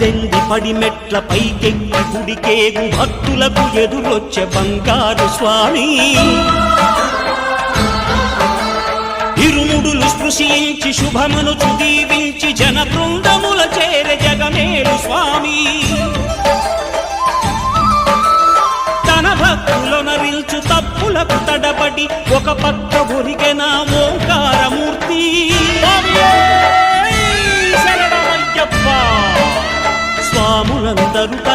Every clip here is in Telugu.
పద్దెనిమిది పడి మెట్ల పైకెక్కి గుడికేగు భక్తులకు ఎదురొచ్చే బంగారు స్వామి. ఇరుముడులు స్పృశించి శుభమును చుదీవించి జన బృందముల చేర జగమేలు స్వామి. తన భక్తులనరిల్చు తప్పులకు తడబడి ఒక పక్క ఒరిగెన ఓంకారమూర్తి.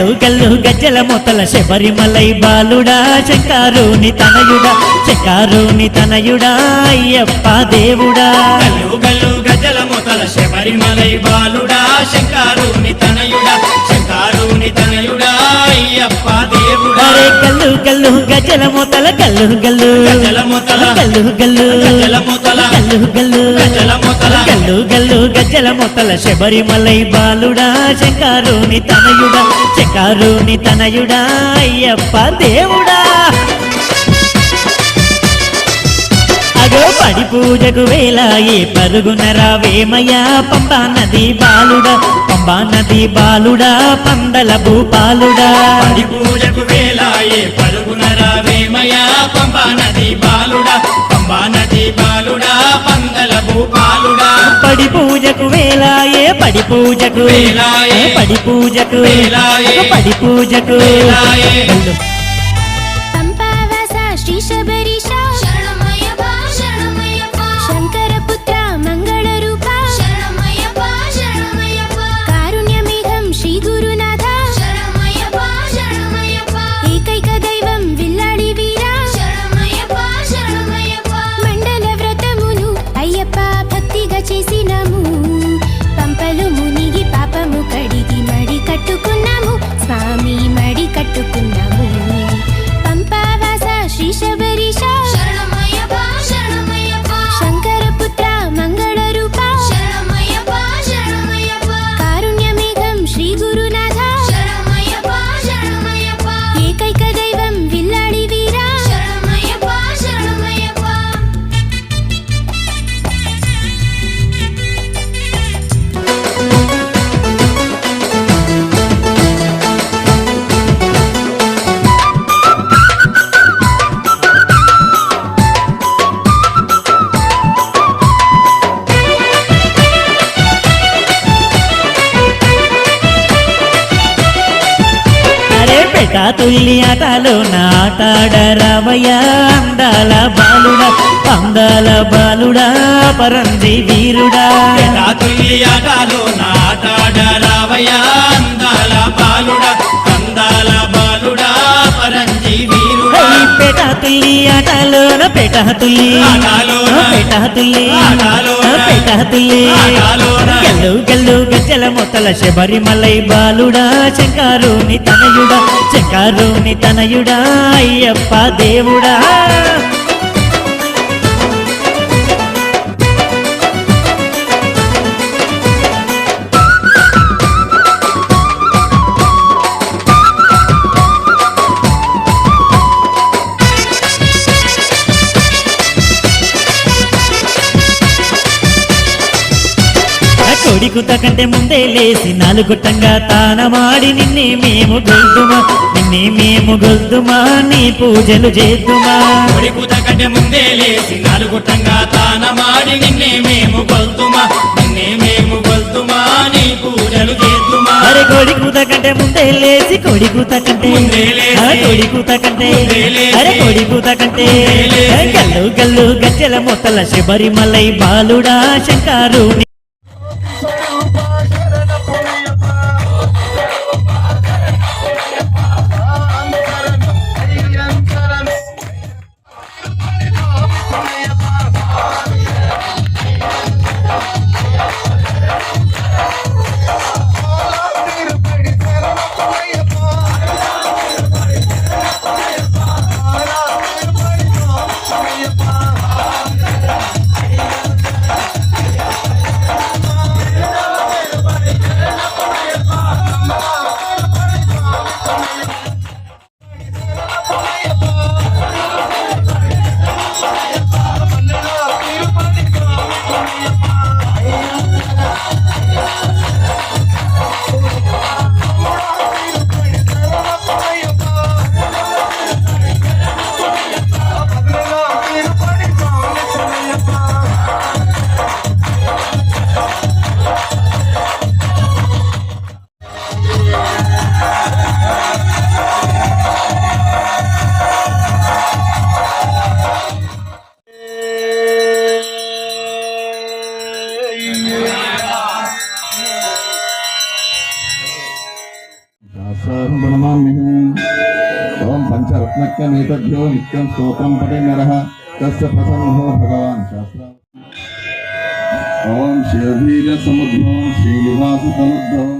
గల్లు గల్లు గజ్జల మొతల శబరిమలై బాలుడా శంకారుని తనయుడా శంకారుని తనయుడా అయ్యప్ప దేవుడా. గల్లు గల్లు గజల మొతల శబరిమలై బాలుడా శంకారుని తనయుడా శంకారుని తనయుడా అయ్యప్ప దేవుడా. అరే గల్లు గల్లు గజ్జల మొతల గల్లు గల్లు గజల మొతల గల్లు గల్లు గజల మొతల గల్లు గల్లు గల్లు గల్లు గజ్జల మొతల శబరిమలై బాలుడా శంకారుని తనయుడా శంకారుని తనయుడా అయ్యప్ప దేవుడా. అగో పడి పూజకు వేలాయే పరుగున రావేమయ్యా పంబా నది బాలుడా పంబా నది బాలుడా పందల భూపాలుడా. పడి పూజకు వేలాయే పరుగున రావేమయా పంబా నది బాలుడా. పడి పూజకు వేలాయే పడి పూజకు. పడి పూజకు. పడి పూజకు. పేట తుల్లి ఆటలు నాటాడరావయ్యా అందాల బాలుడా అందాల బాలుడా పరంజి వీరుడా. తుల్లి ఆటలు నాటాడరావయ్య అందాల బాలుడా తుల్లి ఆటలోన పేట తుల్లి ఆటలోన, పేట తుల్లి ఆటలోన, పేట తుల్లి ఆటలోన. గల్లు గల్లు గజ్జల మొత్తల శబరిమలై బాలుడా శంకారుని తనయుడా శంకారుని తనయుడా అయ్యప్ప దేవుడా. కొడికుత కంటే ముందే లేసి నాలుగుట్టంగా తానమాడి నిన్నే మేము గొల్దుమా నిన్నే మేము గొల్దుమా నీ పూజలు చేద్దుమా కొడుకుత కంటే ముందే లేచి నాలుగుట్టంగా తానమాడి నిన్నే మేము గొల్తుమా నిన్నే మేము గొల్తుమా నీ పూజలు చేద్దుమా అరే కొడికుత కంటే ముందే లేసి కొడికుత కంటే లేసి. కొడికుత కంటే లేసి. అరే కొడికుత కంటే లేసి. గల్లు గల్లు గజ్జల మొత్తల శబరిమలై బాలుడా శంకారుని పంచరత్నక్యమేతభ్యో నిత్యం స్తోత్రం పటే నరః తస్య ప్రసన్నో భగవాన్ శాస్త్ర ఓం శివవీర సముద్భవం శ్రీనివాస సముద్భవం